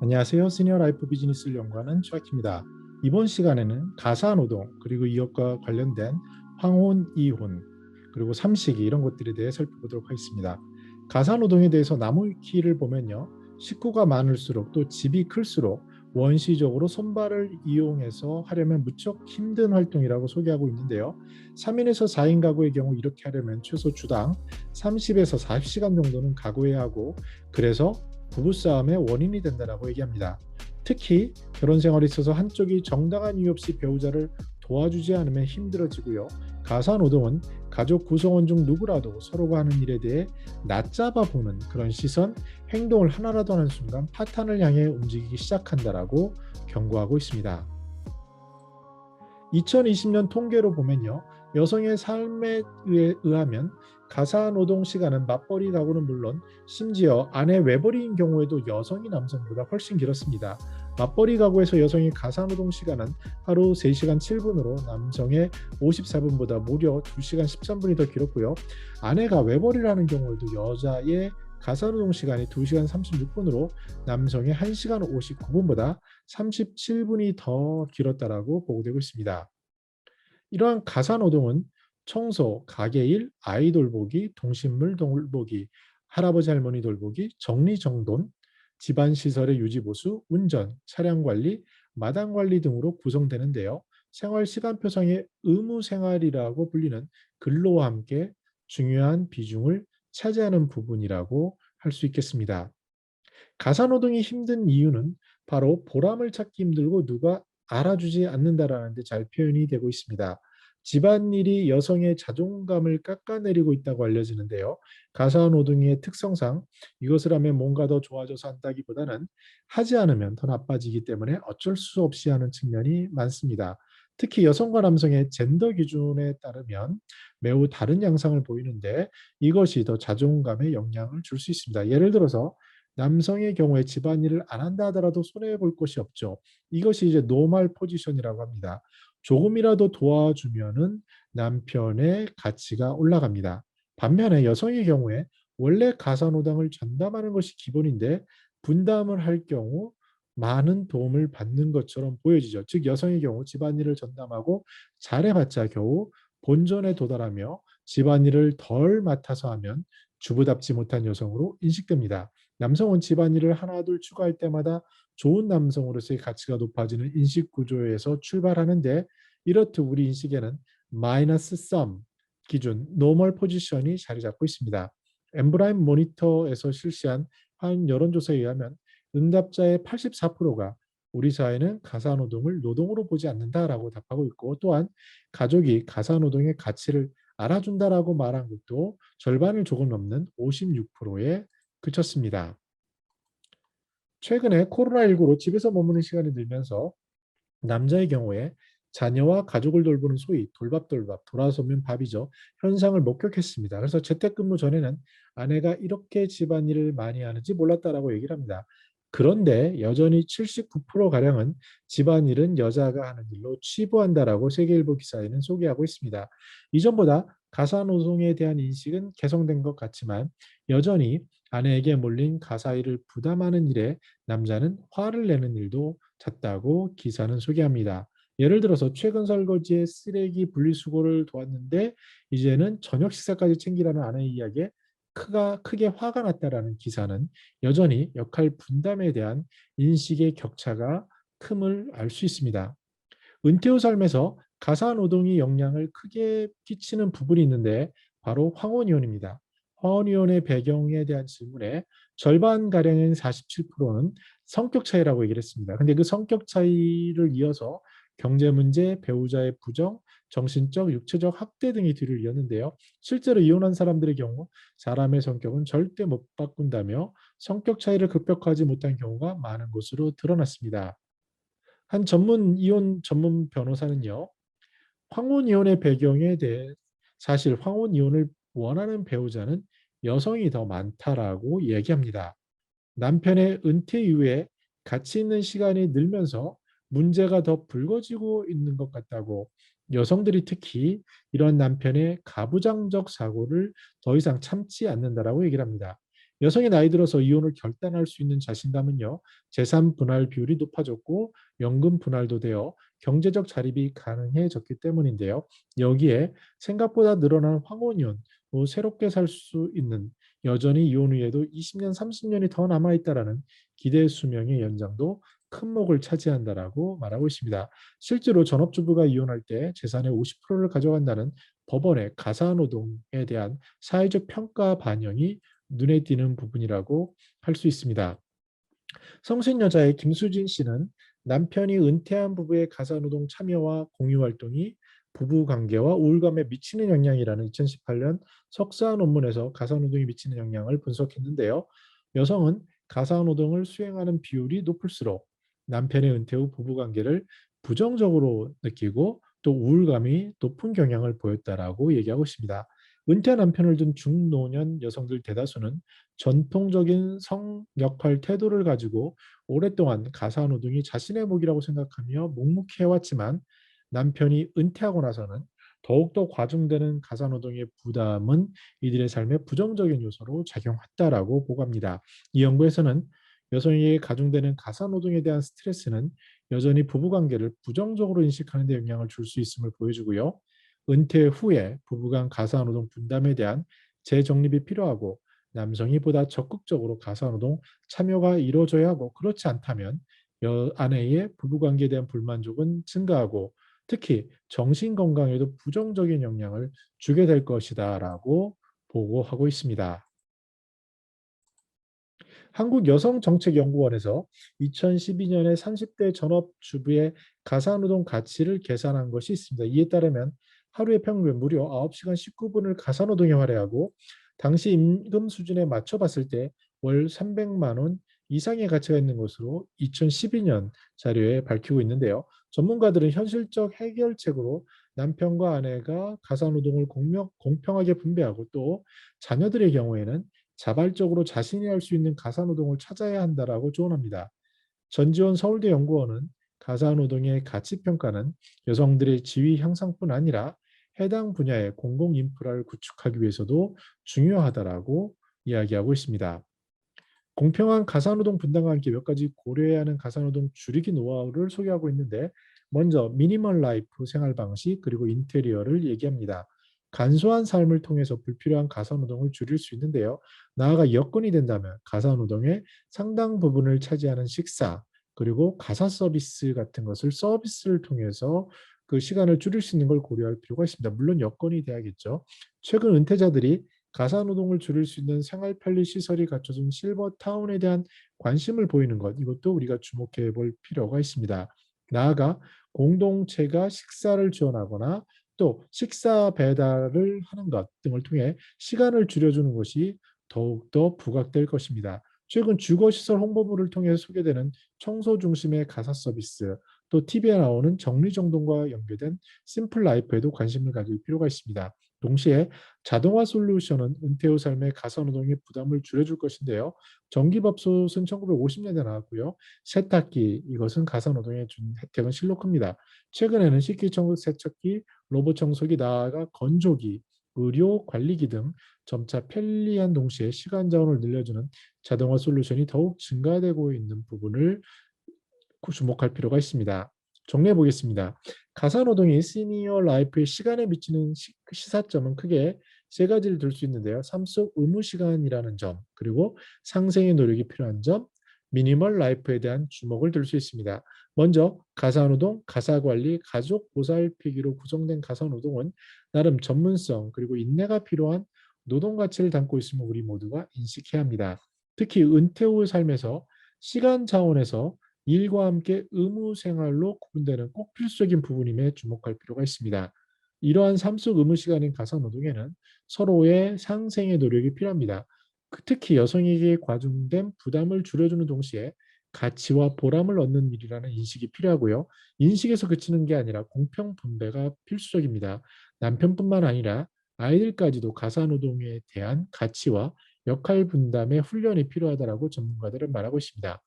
안녕하세요. 시니어 라이프 비즈니스를 연구하는 최학입니다. 이번 시간에는 가사노동 그리고 이것과 관련된 황혼, 이혼 그리고 삼식이 이런 것들에 대해 살펴보도록 하겠습니다. 가사노동에 대해서 나무위키를 보면요. 식구가 많을수록 또 집이 클수록 원시적으로 손발을 이용해서 하려면 무척 힘든 활동이라고 소개하고 있는데요. 3인에서 4인 가구의 경우 이렇게 하려면 최소 주당 30에서 40시간 정도는 가구해야 하고 그래서 부부싸움의 원인이 된다고 얘기합니다. 특히 결혼 생활에 있어서 한쪽이 정당한 이유 없이 배우자를 도와주지 않으면 힘들어지고요. 가사 노동은 가족 구성원 중 누구라도 서로가 하는 일에 대해 낮잡아 보는 그런 시선, 행동을 하나라도 하는 순간 파탄을 향해 움직이기 시작한다라고 경고하고 있습니다. 2020년 통계로 보면요. 여성의 삶에 의하면 가사 노동 시간은 맞벌이 가구는 물론 심지어 아내 외벌이인 경우에도 여성이 남성보다 훨씬 길었습니다. 맞벌이 가구에서 여성의 가사 노동 시간은 하루 3시간 7분으로 남성의 54분보다 무려 2시간 13분이 더 길었고요. 아내가 외벌이를 하는 경우에도 여자의 가사노동 시간이 2시간 36분으로 남성의 1시간 59분보다 37분이 더 길었다라고 보고되고 있습니다. 이러한 가사노동은 청소, 가게일, 아이 돌 보기, 동식물 돌보기, 할아버지 할머니 돌보기, 정리정돈, 집안 시설의 유지 보수, 운전, 차량 관리, 마당 관리 등으로 구성되는데요. 생활 시간표상의 의무 생활이라고 불리는 근로와 함께 중요한 비중을 차지하는 부분이라고 할 수 있겠습니다. 가사노동이 힘든 이유는 바로 보람을 찾기 힘들고 누가 알아주지 않는다라는 데 잘 표현이 되고 있습니다. 집안일이 여성의 자존감을 깎아내리고 있다고 알려지는데요. 가사노동의 특성상 이것을 하면 뭔가 더 좋아져서 한다기보다는 하지 않으면 더 나빠지기 때문에 어쩔 수 없이 하는 측면이 많습니다. 특히 여성과 남성의 젠더 기준에 따르면 매우 다른 양상을 보이는데 이것이 더 자존감에 영향을 줄 수 있습니다. 예를 들어서 남성의 경우에 집안일을 안 한다 하더라도 손해볼 것이 없죠. 이것이 이제 노멀 포지션이라고 합니다. 조금이라도 도와주면은 남편의 가치가 올라갑니다. 반면에 여성의 경우에 원래 가사노동을 전담하는 것이 기본인데 분담을 할 경우 많은 도움을 받는 것처럼 보여지죠. 즉 여성의 경우 집안일을 전담하고 잘해봤자 겨우 본전에 도달하며 집안일을 덜 맡아서 하면 주부답지 못한 여성으로 인식됩니다. 남성은 집안일을 하나둘 추가할 때마다 좋은 남성으로서의 가치가 높아지는 인식 구조에서 출발하는데 이렇듯 우리 인식에는 마이너스 썸 기준 노멀 포지션이 자리 잡고 있습니다. 엠브라임 모니터에서 실시한 한 여론조사에 의하면 응답자의 84%가 우리 사회는 가사노동을 노동으로 보지 않는다라고 답하고 있고 또한 가족이 가사노동의 가치를 알아준다라고 말한 것도 절반을 조금 넘는 56%에 그쳤습니다. 최근에 코로나19로 집에서 머무는 시간이 늘면서 남자의 경우에 자녀와 가족을 돌보는 소위 돌밥돌밥 돌아서면 밥이죠. 현상을 목격했습니다. 그래서 재택근무 전에는 아내가 이렇게 집안일을 많이 하는지 몰랐다라고 얘기를 합니다. 그런데 여전히 79%가량은 집안일은 여자가 하는 일로 치부한다라고 세계일보 기사에는 소개하고 있습니다. 이전보다 가사노동에 대한 인식은 개선된 것 같지만 여전히 아내에게 몰린 가사일을 부담하는 일에 남자는 화를 내는 일도 잦다고 기사는 소개합니다. 예를 들어서 최근 설거지에 쓰레기 분리수거를 도왔는데 이제는 저녁 식사까지 챙기라는 아내의 이야기에 크가, 크게 화가 났다라는 기사는 여전히 역할 분담에 대한 인식의 격차가 큼을 알 수 있습니다. 은퇴 후 삶에서 가사 노동이 영향을 크게 끼치는 부분이 있는데 바로 황혼이혼입니다. 황혼이혼의 배경에 대한 질문에 절반가량인 47%는 성격 차이라고 얘기를 했습니다. 근데 그 성격 차이를 이어서 경제 문제, 배우자의 부정, 정신적, 육체적 학대 등이 뒤를 이었는데요. 실제로 이혼한 사람들의 경우 사람의 성격은 절대 못 바꾼다며 성격 차이를 극복하지 못한 경우가 많은 것으로 드러났습니다. 한 전문 이혼 전문 변호사는요. 황혼 이혼의 배경에 대해 사실 황혼 이혼을 원하는 배우자는 여성이 더 많다라고 얘기합니다. 남편의 은퇴 이후에 가치 있는 시간이 늘면서 문제가 더 불거지고 있는 것 같다고 여성들이 특히 이런 남편의 가부장적 사고를 더 이상 참지 않는다라고 얘기를 합니다. 여성이 나이 들어서 이혼을 결단할 수 있는 자신감은요. 재산 분할 비율이 높아졌고 연금 분할도 되어 경제적 자립이 가능해졌기 때문인데요. 여기에 생각보다 늘어난 황혼이혼, 또 새롭게 살 수 있는 여전히 이혼 후에도 20년, 30년이 더 남아 있다라는 기대 수명의 연장도 큰 목을 차지한다라고 말하고 있습니다. 실제로 전업주부가 이혼할 때 재산의 50%를 가져간다는 법원의 가사노동에 대한 사회적 평가 반영이 눈에 띄는 부분이라고 할 수 있습니다. 성신 여자의 김수진 씨는 남편이 은퇴한 부부의 가사노동 참여와 공유 활동이 부부 관계와 우울감에 미치는 영향이라는 2018년 석사 논문에서 가사노동이 미치는 영향을 분석했는데요. 여성은 가사노동을 수행하는 비율이 높을수록 남편의 은퇴 후 부부 관계를 부정적으로 느끼고 또 우울감이 높은 경향을 보였다라고 얘기하고 있습니다. 은퇴한 남편을 둔 중노년 여성들 대다수는 전통적인 성 역할 태도를 가지고 오랫동안 가사노동이 자신의 몫이라고 생각하며 묵묵해왔지만 남편이 은퇴하고 나서는 더욱더 과중되는 가사노동의 부담은 이들의 삶에 부정적인 요소로 작용했다라고 보고합니다. 이 연구에서는 여성에게 가중되는 가사노동에 대한 스트레스는 여전히 부부관계를 부정적으로 인식하는 데 영향을 줄 수 있음을 보여주고요. 은퇴 후에 부부간 가사노동 분담에 대한 재정립이 필요하고 남성이 보다 적극적으로 가사노동 참여가 이루어져야 하고 그렇지 않다면 여 아내의 부부관계에 대한 불만족은 증가하고 특히 정신 건강에도 부정적인 영향을 주게 될 것이다라고 보고하고 있습니다. 한국여성정책연구원에서 2012년에 30대 전업주부의 가사노동 가치를 계산한 것이 있습니다. 이에 따르면 하루에 평균 무려 9시간 19분을 가사노동에 할애하고 당시 임금 수준에 맞춰봤을 때 월 300만 원 이상의 가치가 있는 것으로 2012년 자료에 밝히고 있는데요. 전문가들은 현실적 해결책으로 남편과 아내가 가사노동을 공평하게 분배하고 또 자녀들의 경우에는 자발적으로 자신이 할 수 있는 가사노동을 찾아야 한다라고 조언합니다. 전지원 서울대 연구원은 가사노동의 가치평가는 여성들의 지위 향상뿐 아니라 해당 분야의 공공 인프라를 구축하기 위해서도 중요하다라고 이야기하고 있습니다. 공평한 가사노동 분담과 함께 몇 가지 고려해야 하는 가사노동 줄이기 노하우를 소개하고 있는데 먼저 미니멀 라이프 생활 방식 그리고 인테리어를 얘기합니다. 간소한 삶을 통해서 불필요한 가사노동을 줄일 수 있는데요. 나아가 여건이 된다면 가사노동의 상당 부분을 차지하는 식사 그리고 가사 서비스 같은 것을 서비스를 통해서 그 시간을 줄일 수 있는 걸 고려할 필요가 있습니다. 물론 여건이 돼야겠죠. 최근 은퇴자들이 가사노동을 줄일 수 있는 생활 편리 시설이 갖춰진 실버타운에 대한 관심을 보이는 것 이것도 우리가 주목해 볼 필요가 있습니다. 나아가 공동체가 식사를 지원하거나 또 식사 배달을 하는 것 등을 통해 시간을 줄여주는 것이 더욱더 부각될 것입니다. 최근 주거시설 홍보부를 통해 소개되는 청소 중심의 가사 서비스, 또 TV에 나오는 정리정돈과 연계된 심플 라이프에도 관심을 가질 필요가 있습니다. 동시에 자동화 솔루션은 은퇴 후 삶의 가사노동의 부담을 줄여줄 것인데요. 전기밥솥은 1950년대 나왔고요. 세탁기 이것은 가사노동에 준 혜택은 실로 큽니다. 최근에는 식기청소 세척기, 로봇 청소기 나아가 건조기, 의료 관리기 등 점차 편리한 동시에 시간 자원을 늘려주는 자동화 솔루션이 더욱 증가되고 있는 부분을 주목할 필요가 있습니다. 정리해 보겠습니다. 가사노동이 시니어 라이프의 시간에 미치는 시, 시사점은 크게 세 가지를 들 수 있는데요. 삶 속 의무 시간이라는 점, 그리고 상생의 노력이 필요한 점, 미니멀 라이프에 대한 주목을 들 수 있습니다. 먼저 가사노동, 가사관리, 가족 보살피기로 구성된 가사노동은 나름 전문성 그리고 인내가 필요한 노동 가치를 담고 있음을 우리 모두가 인식해야 합니다. 특히 은퇴 후 삶에서 시간 차원에서 일과 함께 의무 생활로 구분되는 꼭 필수적인 부분임에 주목할 필요가 있습니다. 이러한 삶 속 의무 시간인 가사노동에는 서로의 상생의 노력이 필요합니다. 그 특히 여성에게 과중된 부담을 줄여주는 동시에 가치와 보람을 얻는 일이라는 인식이 필요하고요. 인식에서 그치는 게 아니라 공평 분배가 필수적입니다. 남편뿐만 아니라 아이들까지도 가사노동에 대한 가치와 역할 분담의 훈련이 필요하다고 전문가들은 말하고 있습니다.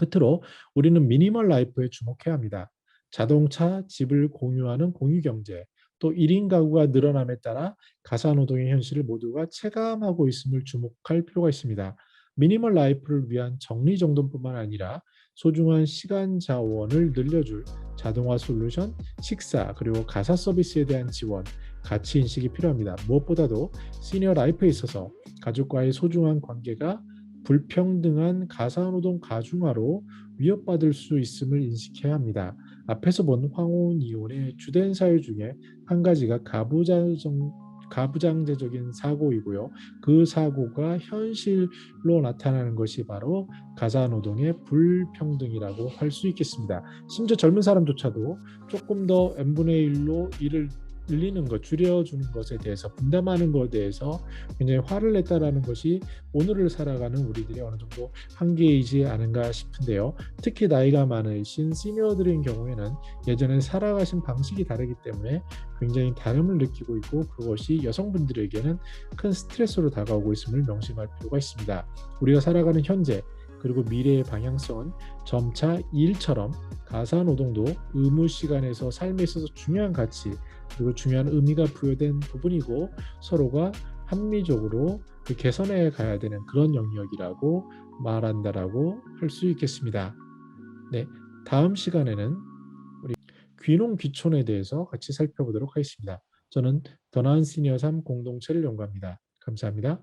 끝으로 우리는 미니멀 라이프에 주목해야 합니다. 자동차, 집을 공유하는 공유 경제, 또 1인 가구가 늘어남에 따라 가사 노동의 현실을 모두가 체감하고 있음을 주목할 필요가 있습니다. 미니멀 라이프를 위한 정리정돈뿐만 아니라 소중한 시간 자원을 늘려줄 자동화 솔루션, 식사 그리고 가사 서비스에 대한 지원, 가치 인식이 필요합니다. 무엇보다도 시니어 라이프에 있어서 가족과의 소중한 관계가 불평등한 가사노동 가중화로 위협받을 수 있음을 인식해야 합니다. 앞에서 본 황혼 이혼의 주된 사유 중에 한 가지가 가부장적, 가부장제적인 사고이고요. 그 사고가 현실로 나타나는 것이 바로 가사 노동의 불평등이라고 할 수 있겠습니다. 심지어 젊은 사람조차도 조금 더 n분의 1로 일을 늘리는 것, 줄여주는 것에 대해서 분담하는 것에 대해서 굉장히 화를 냈다라는 것이 오늘을 살아가는 우리들의 어느 정도 한계이지 않은가 싶은데요. 특히 나이가 많으신 시니어들인 경우에는 예전에 살아가신 방식이 다르기 때문에 굉장히 다름을 느끼고 있고 그것이 여성분들에게는 큰 스트레스로 다가오고 있음을 명심할 필요가 있습니다. 우리가 살아가는 현재 그리고 미래의 방향성은 점차 일처럼 가사 노동도 의무 시간에서 삶에 있어서 중요한 가치 그리고 중요한 의미가 부여된 부분이고 서로가 합리적으로 그 개선해 가야 되는 그런 영역이라고 말한다라고 할 수 있겠습니다. 네, 다음 시간에는 우리 귀농 귀촌에 대해서 같이 살펴보도록 하겠습니다. 저는 더 나은 시니어 삶 공동체를 연구합니다. 감사합니다.